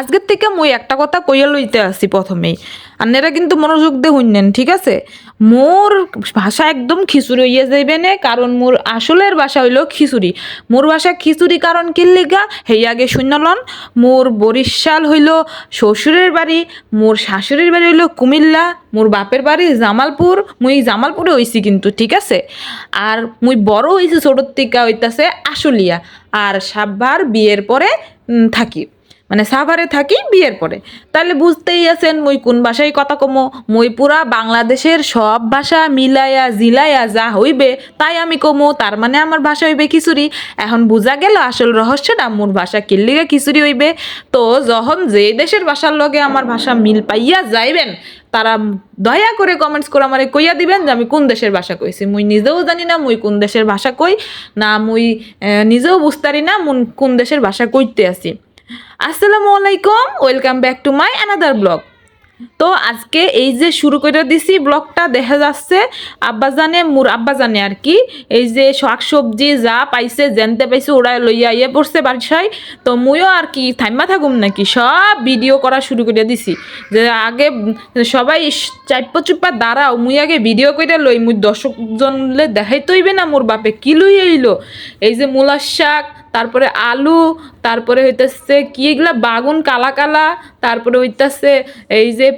আজকের থেকে মুই একটা কথা কইয়া লইতে আসি প্রথমেই। আপনারা কিন্তু মনোযোগ দিয়ে শুনলেন ঠিক আছে? মোর ভাষা একদম খিচুড়ি হইয়া যাইবে না, কারণ মোর আসলের ভাষা হইল খিচুড়ি। মোর ভাষা খিচুড়ি কারণ কি লিগা? হেই আগে শুনলন মোর বরিশাল হইল শ্বশুরের বাড়ি, মোর শাশুড়ির বাড়ি হইল কুমিল্লা, মোর বাপের বাড়ি জামালপুর, মুই জামালপুরে হইছি কিন্তু, ঠিক আছে? আর মুই বড় হইছি ছোটোর থেকে হইতাছে আশুলিয়া, আর সাববার বিয়ের পরে থাকি। মানে সাভারে থাকি বিয়ের পরে। তাহলে বুঝতেই আছেন মুই কোন ভাষায় কথা কমো? মুই পুরা বাংলাদেশের সব ভাষা মিলাইয়া জিলাইয়া যা হইবে তাই আমি কমো, তার মানে আমার ভাষা হইবে খিচুড়ি। এখন বুঝা গেল আসল রহস্যটা, মোর ভাষা কিল্লিগে খিচুড়ি হইবে। তো যখন যে দেশের ভাষার লগে আমার ভাষা মিল পাইয়া যাইবেন, তারা দয়া করে কমেন্টস করে আমারে কইয়া দিবেন যে আমি কোন দেশের ভাষা কইছি। মুই নিজেও জানি না, মুই কোন দেশের ভাষা কই, না মুই নিজেও বুঝতারি না কোন দেশের ভাষা কইতে আছি। আসসালামু আলাইকুম, welcome back to my another blog. তো আজকে এই যে শুরু করে দিছি ব্লগটা, দেখা যাচ্ছে আব্বা আব্বাজানে মুর, আব্বাজানে আর কি, এই যে শাক সবজি যা পাইছে জানতে পাইছে ওরা লইয়া ইয়ে পড়ছে বাসায়। তো মুইও আর কি থাইমা থাকুম নাকি, সব ভিডিও করা শুরু করে দিছি। যে আগে সবাই চাইপা চুপা দাঁড়াও, মুই আগে ভিডিও করে লই, মুই দর্শক জনলে দেখাই তৈবে না, মোর বাপে কি লই আইলো? এই যে মূলার শাক তারপরে আলু, তারপরে হইতেছে কি এগুলা? বাগুন, কালা কালা, তারপরে হইতেছে এই যে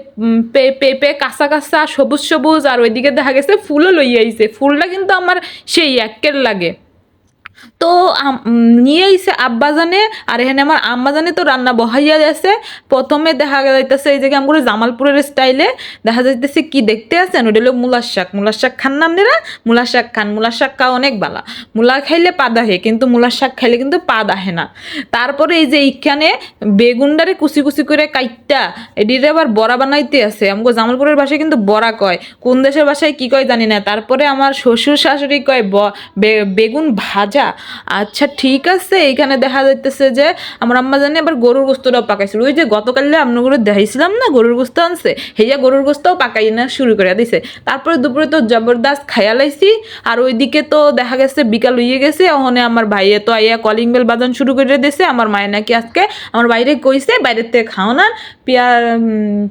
পেঁপে, কাঁচা কাঁচা, সবুজ সবুজ, আর ওইদিকে দেখা গেছে ফুলও লইয়াইছে ফুলটা কিন্তু আমার সেই একের লাগে। তো নিয়ে আইছে আব্বা জানে আর এখানে আমার আম্মা জানে তো রান্না বহাইয়া যাচ্ছে প্রথমে দেখা যাইতেছে এই জায়গায় আমরা জামালপুরের স্টাইলে দেখা যাইতেছে কি দেখতে আছেন? ওটা হলো মূলার শাক। মূলার শাক খান না আপনারা? মূলার শাক খান। মূলার শাক খাওয়া অনেক বালা। মূলা খাইলে পা দাহে কিন্তু মূলার শাক খাইলে কিন্তু পা দাহে না। তারপরে এই যে এইখানে বেগুনডারে কুচি কুচি করে কাইটটা, এটির আবার বড়া বানাইতে আছে। আমাকে জামালপুরের ভাষায় কিন্তু বড়া কয়। কোন দেশের ভাষায় কি কয় জানি না। তারপরে আমার শ্বশুর শাশুড়ি কয় বেগুন ভাজা। আচ্ছা ঠিক আছে। এইখানে দেখা যাইতেছে যে আমার আম্মা জানি আবার গরুর গোস্তটাও পাকাইছিল। ওই যে গতকালে আপনাগুলো দেখাইছিলাম না, গরুর গোস্ত আনছে? হেয়া গরুর গোস্তও পাকাই না শুরু করে দিছে। তারপরে দুপুরে তো জবরদস্ত খাইয়া লাইছি। আর ওইদিকে তো দেখা গেছে, বিকাল হইয়ে গেছে। ওখানে আমার ভাইয়ে তো আইয়া কলিং বেল বাজান শুরু করে দিয়েছে আমার মায়ের নাকি আজকে আমার বাইরে কইছে, বাইরের থেকে খাও না। পিয়ার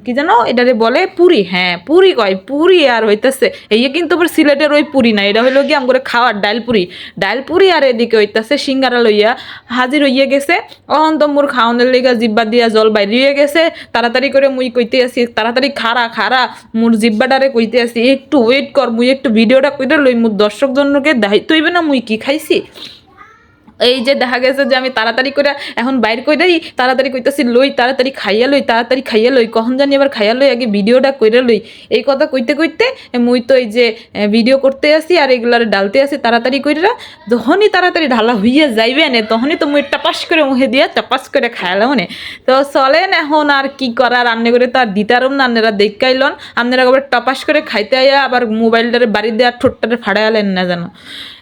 কি জানো এটারে বলে পুরি। হ্যাঁ পুরি কয়, পুরি আর হইতেছে। এই কিন্তু আবার সিলেটের ওই পুরি না, এটা হইল কি আমার খাওয়ার ডাল পুরি। ডাল পুরি আর এদিকে হইতাছে সিঙ্গারা লইয়া হাজির হইয়া গেছে। অহন্ত মোর খাওয়ানোর লেগা জিব্বা দিয়া জল বাইরিয়ে গেছে। তাড়াতাড়ি করে মুই কইতে আসি তাড়াতাড়ি খারা খারা মোর জিব্বাটারে কইতে আসি একটু ওয়েট কর, মুই একটু ভিডিওটা কইতে লই, মোর দর্শকজনকে দায়িত্ব হইবে না, মুই কি খাইছি? এই যে দেখা গেছে যে আমি তাড়াতাড়ি করে এখন বাইর কইরাই তাড়াতাড়ি কইতাছি, লই, তাড়াতাড়ি খাইয়া লই, তাড়াতাড়ি খাইয়া লই, কখন জানি আবার খাইয়া লই, আগে ভিডিওটা কইরা লই। এই কথা কইতে কইতে মুই তো এই যে ভিডিও করতে আসি আর এগুলার ডালতে আসি, তাড়াতাড়ি কইরা যখনই তাড়াতাড়ি ঢালা হইয়া যাইবে না, তখনই তো মুই টাপাস করে মুখে দিয়া টাপাস করে খাইলাম নে। তো চলেন এখন আর কি করার রান্না করে তো আর দিতারম না, আপনারা দেখাইলন আপনারা আবার টপাস করে খাইতে আইয়া আবার মোবাইলটারে বাড়ি দেওয়ার ঠোঁটটারে ফাড়াইলেন না জানো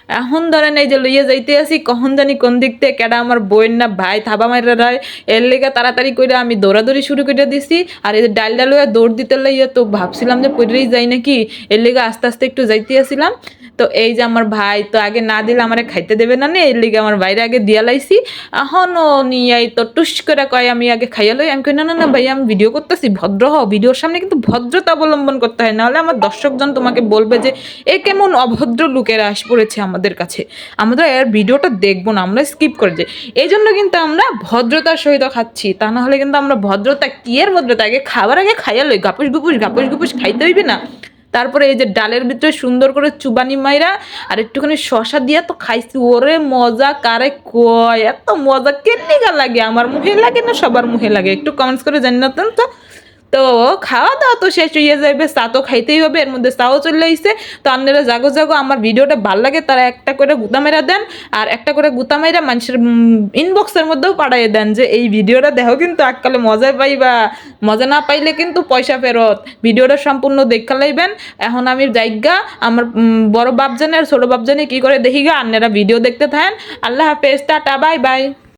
এখন ধরেন এই যে লইয়া যাইতে আসি কখন জানি কোন দিক থেকে কেডা আমার বইয়ের না ভাই থাবা মাইরা রায় এর লেগে তাড়াতাড়ি করে আমি দৌড়াদৌড়ি শুরু করে দিছি। আর এই যে ডাল লইয়া দৌড় দিতে লইয়া তো ভাবছিলাম যে পড়েই যাই নাকি। এর লেগে আস্তে আস্তে একটু যাইতে আসিলাম। তো এই যে আমার ভাই, তো আগে না দিলে আমারে খাইতে দেবে না নে, এর লিগে আমার বাইরে আগে দিয়া লাইছি। এখনও নিয়াই তো টুস করে কয়, আমি আগে খাইয়া লই। আমি কই, না না না, ভাই, আমি ভিডিও করতেছি, ভদ্র হও। ভিডিওর সামনে কিন্তু ভদ্রতা অবলম্বন করতে হয়। নাহলে আমার দর্শকজন তোমাকে বলবে যে, এ কেমন অভদ্র লোকেরা আস পড়েছে আমাদের কাছে। আমরা এর ভিডিওটা দেখব না, আমরা স্কিপ করে যাই। এই জন্য কিন্তু আমরা ভদ্রতার সহিত খাচ্ছি। তা না হলে কিন্তু আমরা ভদ্রতা, কি এর ভদ্রতা? আগে খাবার আগে খাইয়া লই। গাপুস গুপুস গাপুস গুপুস খাইতে হইবে না। তারপরে এই যে ডালের ভিতরে সুন্দর করে চুবানি মাইরা আর একটুখানি শশা দিয়া তো খাইছি। ওরে মজা, কারে কয়? এত মজা, কেন লাগে? আমার মুখে লাগে না, সবার মুখে লাগে? একটু কমেন্টস করে জানি না তো। তো খাওয়া দাওয়া তো শেষ হয়ে যাবে, চা তো খাইতেই হবে, এর মধ্যে চাও চলে আইসে তো আপনারা জাগো জাগো, আমার ভিডিওটা ভালো লাগে, তারা একটা করে গুতা মেরা দেন, আর একটা করে গুতা মেরা মানুষের ইনবক্সের মধ্যেও পাঠাইয়ে দেন যে, এই ভিডিওটা দেখো কিন্তু এককালে মজা পাইবা, মজা না পাইলে কিন্তু পয়সা ফেরত, ভিডিওটা সম্পূর্ণ দেখা লাইবেন। এখন আমি যাইগা আমার বড় বাপজানে আর ছোট বাপজানে কি করে দেখি গা, আপনারা ভিডিও দেখতে থাকেন। আল্লাহ হাফেজ, টাটা, বাই বাই।